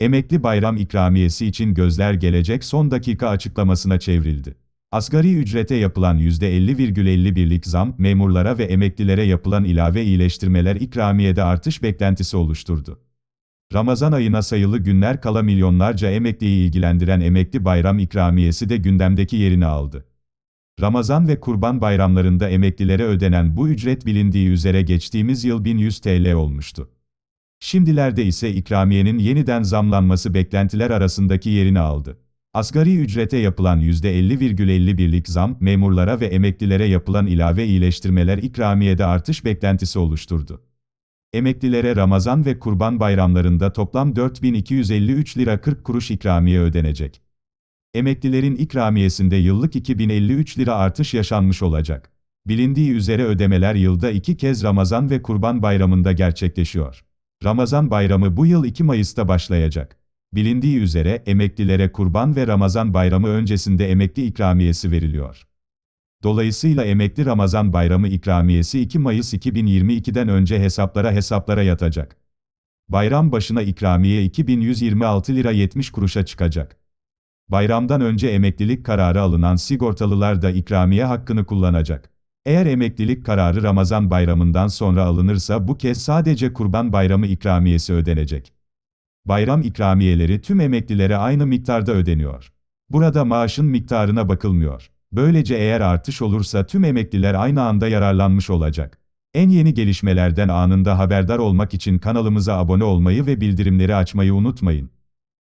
Emekli bayram ikramiyesi için gözler gelecek son dakika açıklamasına çevrildi. Asgari ücrete yapılan %50,51'lik zam, memurlara ve emeklilere yapılan ilave iyileştirmeler ikramiyede artış beklentisi oluşturdu. Ramazan ayına sayılı günler kala milyonlarca emekliyi ilgilendiren emekli bayram ikramiyesi de gündemdeki yerini aldı. Ramazan ve Kurban bayramlarında emeklilere ödenen bu ücret bilindiği üzere geçtiğimiz yıl 1100 TL olmuştu. Şimdilerde ise ikramiyenin yeniden zamlanması beklentiler arasındaki yerini aldı. Asgari ücrete yapılan %50,51'lik zam, memurlara ve emeklilere yapılan ilave iyileştirmeler ikramiyede artış beklentisi oluşturdu. Emeklilere Ramazan ve Kurban bayramlarında toplam 4253 lira 40 kuruş ikramiye ödenecek. Emeklilerin ikramiyesinde yıllık 2053 lira artış yaşanmış olacak. Bilindiği üzere ödemeler yılda iki kez Ramazan ve Kurban bayramında gerçekleşiyor. Ramazan bayramı bu yıl 2 Mayıs'ta başlayacak. Bilindiği üzere emeklilere Kurban ve Ramazan bayramı öncesinde emekli ikramiyesi veriliyor. Dolayısıyla emekli Ramazan bayramı ikramiyesi 2 Mayıs 2022'den önce hesaplara hesaplara yatacak. Bayram başına ikramiye 2126 lira 70 kuruşa çıkacak. Bayramdan önce emeklilik kararı alınan sigortalılar da ikramiye hakkını kullanacak. Eğer emeklilik kararı Ramazan bayramından sonra alınırsa bu kez sadece Kurban Bayramı ikramiyesi ödenecek. Bayram ikramiyeleri tüm emeklilere aynı miktarda ödeniyor. Burada maaşın miktarına bakılmıyor. Böylece eğer artış olursa tüm emekliler aynı anda yararlanmış olacak. En yeni gelişmelerden anında haberdar olmak için kanalımıza abone olmayı ve bildirimleri açmayı unutmayın.